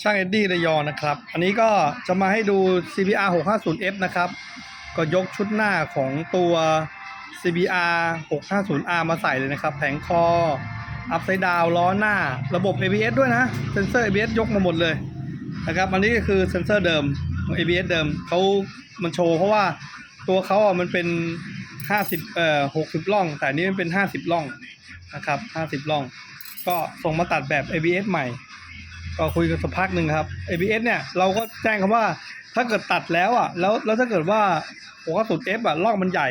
ช่างเอ็ดดี้ระยองนะครับ อันนี้ก็จะมาให้ดู CBR 650F นะครับ ก็ยกชุดหน้าของตัว CBR 650R มาใส่เลยนะครับ แผงคอ อัพไซด์ดาวล้อหน้า ระบบ ABS ด้วยนะ เซนเซอร์ ABS ยกมาหมดเลยนะครับ อันนี้ก็คือเซนเซอร์เดิมของ ABS เดิมเขามันโชว์เพราะว่าตัวเขาอะมันเป็น 50 เอ่อ 60ล่อง แต่อันนี้มันเป็น 50ล่องนะครับ 50ล่อง ก็ส่งมาตัดแบบ ABS ใหม่ ก็คุยกันสักพักหนึ่งครับ ABS เนี่ยเราก็แจ้งคำว่าถ้าเกิดตัดแล้วอะแล้วแล้วถ้าเกิดว่าหัวกระสุน F อะล่องมันใหญ่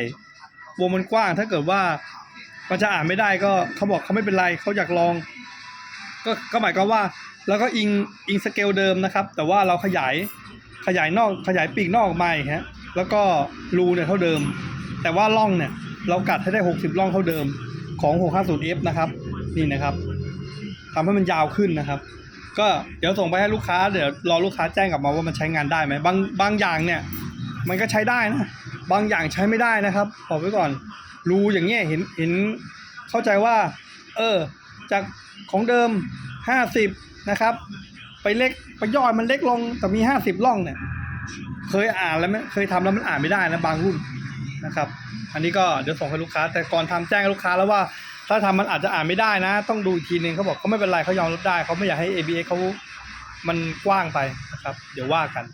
วงมันกว้าง ถ้าเกิดว่ามันจะอ่านไม่ได้ก็เขาบอกเขาไม่เป็นไรเขาอยากลอง ก็ก็หมายความว่าแล้วก็อิงอิงสเกลเดิมนะครับ แต่ว่าเราขยายขยายนอกขยายปีกนอกออกมาฮะแล้วก็รูเนี่ยเท่าเดิม แต่ว่าล่องเนี่ยเรากัดให้ได้ 60ล่องเท่าเดิมของ 650F นะครับ นี่นะครับทำให้มันยาวขึ้นนะครับ ก็เดี๋ยวส่งไปให้ลูกค้าเดี๋ยวรอลูกค้าแจ้งกลับมาว่ามันใช้งานได้ไหมบางบางอย่างเนี่ย มันก็ใช้ได้นะบางอย่างใช้ไม่ได้นะครับบอกไว้ก่อนรูอย่างเงี้ยเห็นเห็นเข้าใจว่า เออ จากของเดิม 50 นะครับ ไปเล็กไปย่อยมันเล็กลงแต่มี 50ล่องเนี่ย เคยอ่านแล้วไหมเคยทำแล้วมันอ่านไม่ได้นะบางรุ่นนะครับ อันนี้ก็เดี๋ยวส่งให้ลูกค้า แต่ก่อนทำแจ้งลูกค้าแล้วว่าถ้าทำมันอาจจะอ่านไม่ได้นะ ต้องดูอีกทีนึงเขาบอกเขาไม่เป็นไรเขายอมรับได้เขาไม่อยากให้ ABA เขามันกว้างไปนะครับ เดี๋ยวว่ากัน